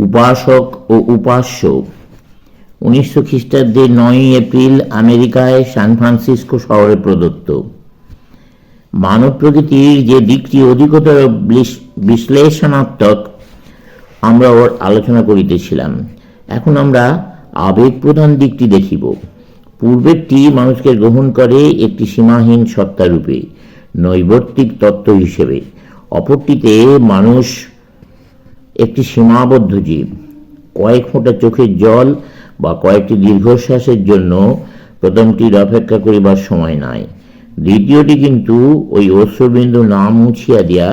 উপাসক ও উপাস্য। উনিশশো খ্রিস্টাব্দে নয়ই এপ্রিল আমেরিকায় সান ফ্রান্সিসকো শহরে প্রদত্ত। মানব প্রকৃতির যে দিকটি অধিকতর বিশ্- বিশ্লেষণাত্মক, আমরা ওর আলোচনা করিতেছিলাম। এখন আমরা আবেগ প্রধান দিকটি দেখিব। পূর্বেরটি মানুষকে গ্রহণ করে একটি সীমাহীন সত্তারূপে, নৈবর্তিক তত্ত্ব হিসেবে। অপরটিতে মানুষ একটি সীমাবদ্ধ জীব। কয়েক ফোঁটা চোখের জল বা কয়েকটি দীর্ঘশ্বাসের জন্য প্রথমটির অপেক্ষা করিবার সময় নাই। দ্বিতীয়টি কিন্তু ওই অশ্রবিন্দু না মুছিয়া দিয়া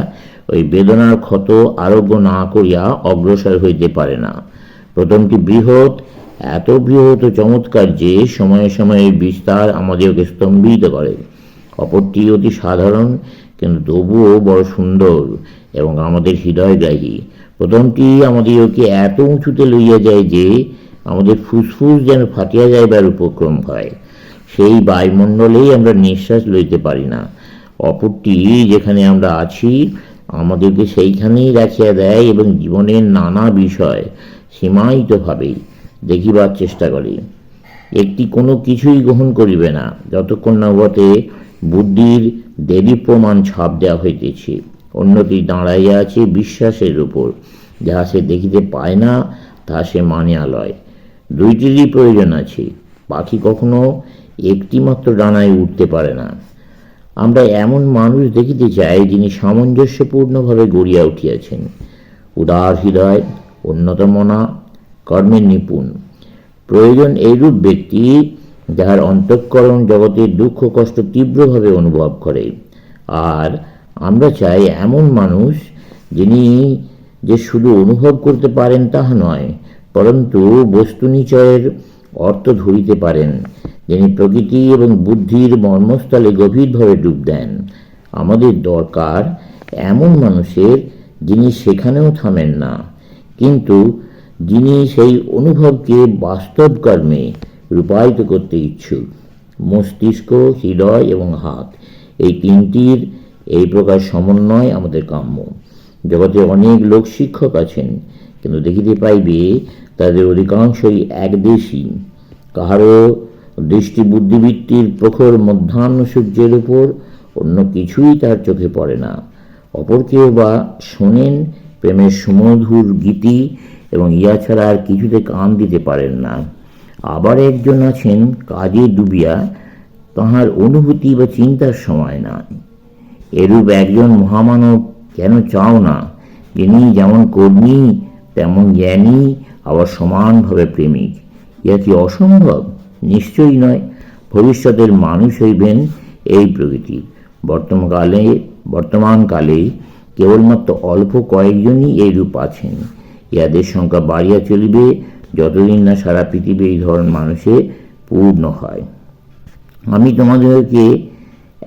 ওই বেদনার ক্ষত আরোগ্য না করিয়া অগ্রসর হইতে পারে না। প্রথমটি বৃহৎ, এত বৃহৎ চমৎকার যে সময়ে সময়ে বিস্তার আমাদেরকে স্তম্ভিত করে। অপরটি অতি সাধারণ, কিন্তু তবুও বড় সুন্দর এবং আমাদের হৃদয়গ্রাহী। প্রথমটি আমাদেরকে এত উঁচুতে লইয়া যায় যে আমাদের ফুসফুস যেন ফাটিয়া যাইবার উপক্রম হয়। সেই বায়ুমণ্ডলেই আমরা নিঃশ্বাস লইতে পারি না। অপরটি যেখানে আমরা আছি, আমাদেরকে সেইখানেই রাখিয়া দেয় এবং জীবনের নানা বিষয় সীমায়িতভাবেই দেখিবার চেষ্টা করে। একটি কোনো কিছুই গ্রহণ করিবে না, যতক্ষণ না বুদ্ধির দেবী প্রমাণ ছাপ দেওয়া হইতেছে। অন্যটি দাঁড়াইয়া আছে বিশ্বাসের উপর। যাহা সে দেখিতে পায় না তাহা সে মানিয়া লয়। দুইটিরই প্রয়োজন আছে। পাখি কখনো একটিমাত্র ডানায় উঠতে পারে না। আমরা এমন মানুষ দেখিতে চাই, যিনি সামঞ্জস্যপূর্ণভাবে গড়িয়া উঠিয়াছেন। উদার হৃদয় উন্নতমনা কর্মের নিপুণ। প্রয়োজন এইরূপ ব্যক্তি, যাহার অন্তঃকরণ জগতের দুঃখ কষ্ট তীব্রভাবে অনুভব করে। আর আমরা চাই এমন মানুষ যিনি যে শুধু অনুভব করতে পারেন তাহা নয়, পরন্তু বস্তুনিচয়ের অর্থ ধরিতে পারেন, যিনি প্রকৃতি এবং বুদ্ধির মর্মস্থলে গভীরভাবে ডুব দেন। আমাদের দরকার এমন মানুষের যিনি সেখানেও থামেন না, কিন্তু যিনি সেই অনুভবকে বাস্তব কর্মে রূপায়িত করতে ইচ্ছুক। মস্তিষ্ক, হৃদয় এবং হাত এই তিনটির এই প্রকার সমন্বয় আমাদের কাম্য। জগতে অনেক লোক শিক্ষক আছেন, কিন্তু দেখিতে পাইবে তাদের অধিকাংশই একদেশী। কাহারও দৃষ্টি বুদ্ধিবৃত্তির প্রখর মধ্যাহ্ন সূর্যের উপর অন্য কিছুই তার চোখে পড়ে না। অপর কেউ বা শোনেন প্রেমের সুমধুর গীতি এবং ইয়া ছাড়া আর কিছুতে কান দিতে পারেন না। আবার একজন আছেন, কাজে ডুবিয়া, তাহার অনুভূতি বা চিন্তার সময় নাই। এরূপ একজন মহামানব কেন চাও না? যিনি যেমন কর্মী, তেমন জ্ঞানী, আবার সমানভাবে প্রেমিক। ইহা কি অসম্ভব? নিশ্চয়ই নয়। ভবিষ্যতের মানুষ হইবেন এই প্রকৃতি। বর্তমানকালে বর্তমানকালে কেবলমাত্র অল্প কয়েকজনই এই রূপ আছেন। ইহাদের সংখ্যা বাড়িয়া চলিবে যতদিন না সারা পৃথিবী এই ধরনের মানুষে পূর্ণ হয়। আমি তোমাদেরকে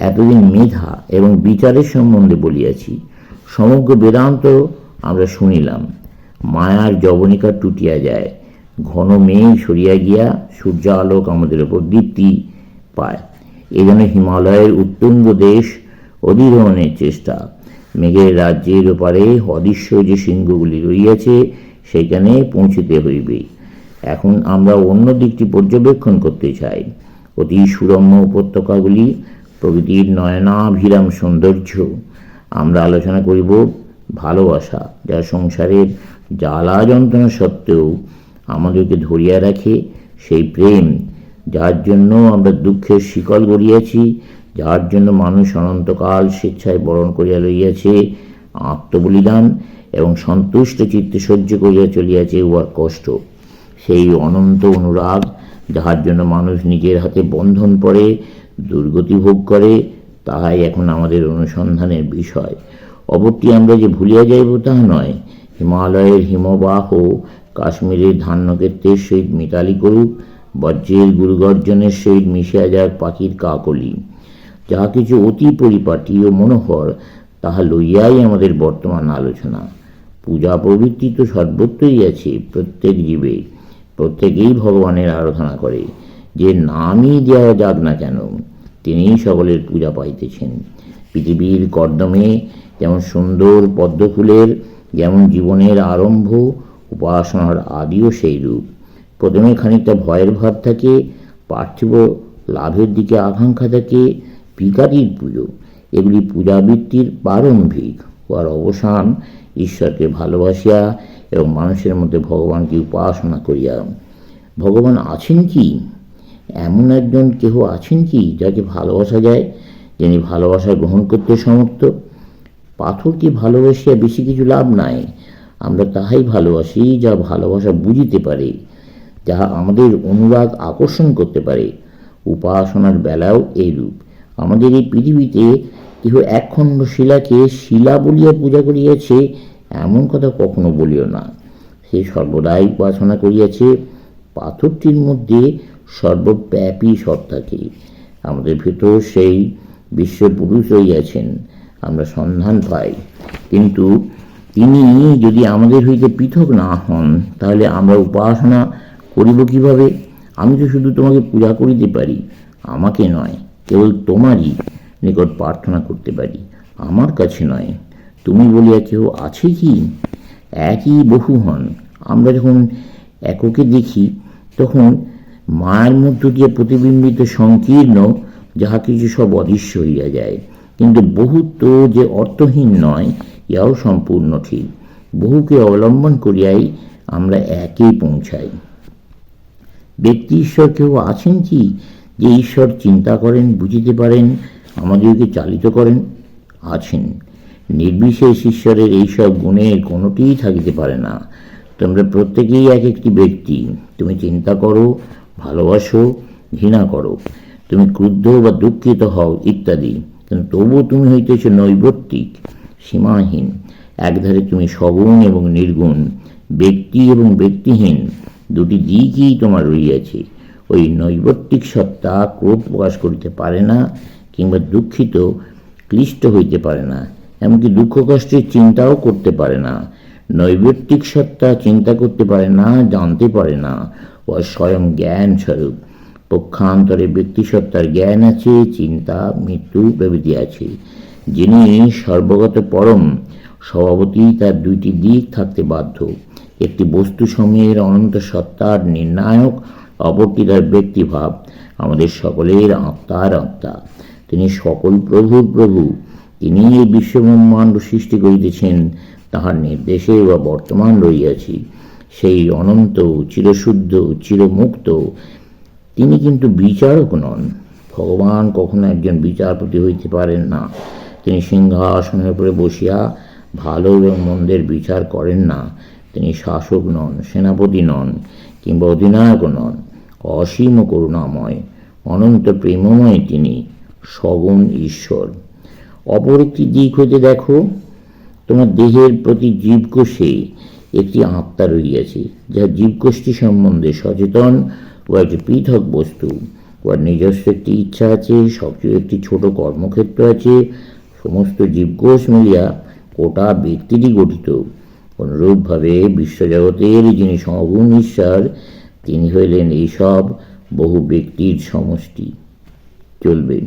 এতদিন মেধা এবং বিচারের সম্বন্ধে বলিয়াছি, সমগ্র বেদান্ত আমরা শুনিলাম। মায়ার জবনিকা টুটিয়া যায়, ঘন মেঘ সরিয়া গিয়া সূর্য আলোক আমাদের উপর দীপ্তি পায়। এই জন্য হিমালয়ের উত্তুঙ্গ দেশ অধিরোহণের চেষ্টা। মেঘের রাজ্যের ওপারে অদৃশ্য যে সিংহগুলি রইয়াছে সেখানে পৌঁছিতে হইবে। এখন আমরা অন্য দিকটি পর্যবেক্ষণ করতে চাই। অতি সুরম্য উপত্যকাগুলি প্রকৃতির নয়নাভিরাম সৌন্দর্য। আমরা আলোচনা করিব ভালোবাসা, যা সংসারের জ্বালা যন্ত্রণা সত্ত্বেও আমাদেরকে ধরিয়া রাখে সেই প্রেম, যার জন্য আমরা দুঃখের শিকল গড়িয়াছি, যার জন্য মানুষ অনন্তকাল স্বেচ্ছায় বরণ করিয়া লইয়াছে, আত্মবলিদান এবং সন্তুষ্ট চিত্তে সহ্য করিয়া চলিয়াছে উহার কষ্ট। সেই অনন্ত অনুরাগ, যাহার জন্য মানুষ নিজের হাতে বন্ধন পড়ে দুর্গতি ভোগ করে, তাহাই এখন আমাদের অনুসন্ধানের বিষয়। অপরটি আমরা যে ভুলিয়া যাইব তাহা নয়। হিমালয়ের হিমবাহ কাশ্মীরের ধান্যক্ষেত্রের সহিত মিতালি করুক, বজ্রের গুরুগর্জনের সহিত মিশিয়া যাক পাখির কাকলি। যাহা কিছু অতি পরিপাটি ও মনোহর, তাহা লইয়াই আমাদের বর্তমান আলোচনা। পূজা প্রবৃত্তি তো সর্বত্রই আছে, প্রত্যেক জীবে। প্রত্যেকেই ভগবানের আরাধনা করে। যে নামই দেওয়া যাক না কেন তিনিই সকলের পূজা পাইতেছেন। পৃথিবীর কর্দমে যেমন সুন্দর পদ্মফুলের, যেমন জীবনের আরম্ভ, উপাসনার আদিও সেই রূপ। প্রথমে খানিকটা ভয়ের ভাব থাকে, পার্থিব লাভের দিকে আকাঙ্ক্ষা থাকে ভিকারির পুজো। এগুলি পূজাবৃত্তির প্রারম্ভিক। হওয়ার অবসান ঈশ্বরকে ভালোবাসিয়া এবং মানুষের মধ্যে ভগবানকে উপাসনা করিয়া। ভগবান আছেন কি? এমন একজন কেহ আছেন কি যাকে ভালোবাসা যায়, যিনি ভালোবাসা গ্রহণ করতে সমর্থ? পাথরকে ভালোবাসিয়া বেশি কিছু লাভ নাই? আমরা তাহাই ভালোবাসি যা ভালোবাসা বুঝিতে পারে, যাহা আমাদের অনুরাগ আকর্ষণ করতে পারে। উপাসনার বেলাও এইরূপ। আমাদের এই পৃথিবীতে কেহ একখণ্ড শিলাকে শিলা বলিয়া পূজা করিয়াছে, এমন কথা কখনো বলিও না। সে সর্বদাই উপাসনা করিয়াছে, পাথরটির মধ্যে সর্বব্যাপী সত্তাকে আমাদের ভেতর সেই বিশ্বপুরুষ রইয়াছেন আমরা সন্ধান পাই। কিন্তু তিনি যদি আমাদের হইতে পৃথক না হন, তাহলে আমরা উপাসনা করিব কীভাবে? আমি তো শুধু তোমাকে পূজা করিতে পারি, আমাকে নয়, কেবল তোমারই নিকট প্রার্থনা করতে পারি, আমার কাছে নয়। তুমি বলিয়া কেউ আছে কি? একই বহু হন। আমরা যখন এককে দেখি, তখন মায়ের মধ্য দিয়ে প্রতিবিম্বিত সংকীর্ণ, যাহা কিছু সব অদৃশ্য হইয়া যায়। কিন্তু বহুত্ব যে অর্থহীন নয় ইহাও সম্পূর্ণ ঠিক। বহুকে অবলম্বন করিয়াই আমরা একেই পৌঁছাই। ব্যক্তি ঈশ্বর কেউ আছেন কি, যে ঈশ্বর চিন্তা করেন, বুঝিতে পারেন, আমাদেরকে চালিত করেন? আছেন। নির্বিশেষ ঈশ্বরের এইসব গুণের কোনোটিই থাকিতে পারে না। তোমরা প্রত্যেকেই এক একটি ব্যক্তি। তুমি চিন্তা করো ভালোবাসো, ঘৃণা করো। তুমি ক্রুদ্ধ বা দুঃখিত হও, ইত্যাদি। কিন্তু তবুও তুমি হইতেছ নৈবত্তিক, সীমাহীন। একধারে তুমি সগুণ এবং নির্গুণ, ব্যক্তি এবং ব্যক্তিহীন। দুটি দিকই তোমার রইয়াছে ওই নৈবত্তিক সত্তা ক্রোধ প্রকাশ করিতে পারে না, কিংবা দুঃখিত, ক্লিষ্ট হইতে পারে না। এমনকি দুঃখ কষ্টের চিন্তাও করতে পারে না। নৈবত্তিক সত্তা চিন্তা করতে পারে না, জানতে পারে না। ও স্বয়ং জ্ঞান স্বরূপ পক্ষান্তরে ব্যক্তিসত্তার জ্ঞান আছে, চিন্তা, মৃত্যু প্রভৃতি আছে। যিনি সর্বগত পরম স্বভাবতী তার দুইটি দিক থাকতে বাধ্য। একটি বস্তু সমূহের অনন্ত সত্তার নির্ণায়ক, অপরটি তার ব্যক্তিভাব, আমাদের সকলের আত্মার আত্মা। তিনি সকল প্রভুর প্রভু। তিনি এই বিশ্বব্রহ্মাণ্ড সৃষ্টি করিতেছেন। তাহার নির্দেশে বা বর্তমান রইয়াছি সেই অনন্ত, চিরশুদ্ধ, চিরমুক্ত। তিনি কিন্তু বিচারক নন। ভগবান কখনো একজন বিচারপতি হইতে পারেন না। তিনি সিংহাসনের উপরে বসিয়া ভালো এবং মন্দের বিচার করেন না। তিনি শাসক নন, সেনাপতি নন, কিংবা অধিনায়ক নন। অসীম করুণাময়, অনন্ত প্রেমময় তিনি, সগুণ ঈশ্বর। অপর একটি দিক হইতে দেখো তোমার দেহের প্রতি জীবকোষে একটি আত্মা রইয়াছে যা জীবকোষটি সম্বন্ধে সচেতন ও একটি পৃথক বস্তু। ওর নিজস্ব একটি ইচ্ছা আছে সবচেয়ে একটি ছোট কর্মক্ষেত্র আছে, সমস্ত জীবকোষ মিলিয়া গোটা ব্যক্তিটি গঠিত। অনুরূপভাবে বিশ্বজগতের যিনি সমগুণ ঈশ্বর, তিনি হইলেন এইসব বহু ব্যক্তির সমষ্টি। চলবে।